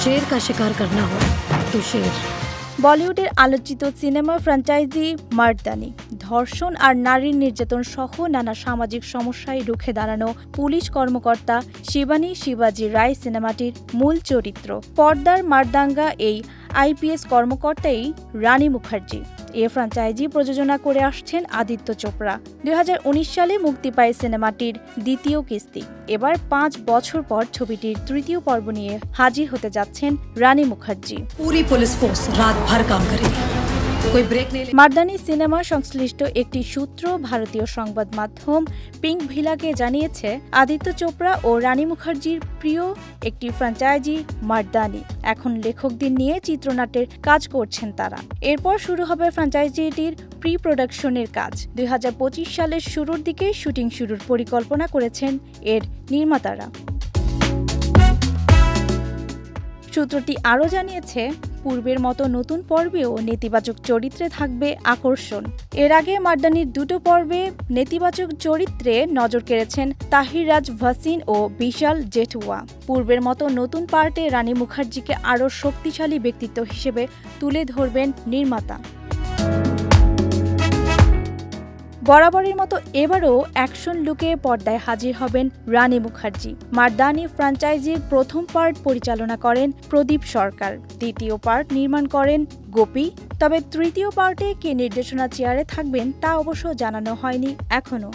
शेर का शिकार करना हो तो शेर বলিউডের আলোচিত সিনেমা ফ্র্যাঞ্চাইজি মার্দানি ধর্ষণ আর নারীর নির্যাতন সহ নানা সামাজিক সমস্যায় রুখে দাঁড়ানো পুলিশ কর্মকর্তা শিবানী শিবাজি রায় সিনেমাটির মূল চরিত্র পর্দার মারদাঙ্গা এই আইপিএস কর্মকর্তাই রানী মুখার্জি এ ফ্রাঞ্চাইজি প্রযোজনা করে আসছেন আদিত্য চোপড়া। দুই হাজার উনিশ সালে মুক্তি পায় সিনেমাটির দ্বিতীয় কিস্তি। এবার পাঁচ বছর পর ছবিটির তৃতীয় পর্ব নিয়ে হাজির হতে যাচ্ছেন রানী মুখার্জি। পুরী পুলিশ ফোর্স রাত ভার কাম করে মার্দানি সিনেমা সংশ্লিষ্ট একটি সূত্র ভারতীয় সংবাদ মাধ্যম পিঙ্ক ভিলাকে জানিয়েছে, আদিত্য চোপড়া ও রানী মুখার্জির প্রিয় একটি ফ্র্যাঞ্চাইজি মার্দানি। এখন লেখকদের নিয়ে চিত্রনাট্যের কাজ করছেন তারা। এরপর শুরু হবে ফ্র্যাঞ্চাইজিটির প্রি প্রোডাকশনের কাজ। দুই হাজার পঁচিশ সালের শুরুর দিকে শুটিং শুরুর পরিকল্পনা করেছেন এর নির্মাতারা। সূত্রটি আরও জানিয়েছে, পূর্বের মতো নতুন পর্বেও নেতিবাচক চরিত্রে থাকবে আকর্ষণ। এর আগে মার্দানির দুটো পর্বে নেতিবাচক চরিত্রে নজর কেড়েছেন তাহিরাজ ভাসিন ও বিশাল জেঠুয়া। পূর্বের মতো নতুন পার্টে রানী মুখার্জিকে আরও শক্তিশালী ব্যক্তিত্ব হিসেবে তুলে ধরবেন নির্মাতা। বরাবরের মতো এবারও অ্যাকশন লুকে পর্দায় হাজির হবেন রানী মুখার্জি। মারদানি ফ্রাঞ্চাইজির প্রথম পার্ট পরিচালনা করেন প্রদীপ সরকার। দ্বিতীয় পার্ট নির্মাণ করেন গোপী। তবে তৃতীয় পার্টে কে নির্দেশনা চেয়ারে থাকবেন তা অবশ্য জানানো হয়নি এখনও।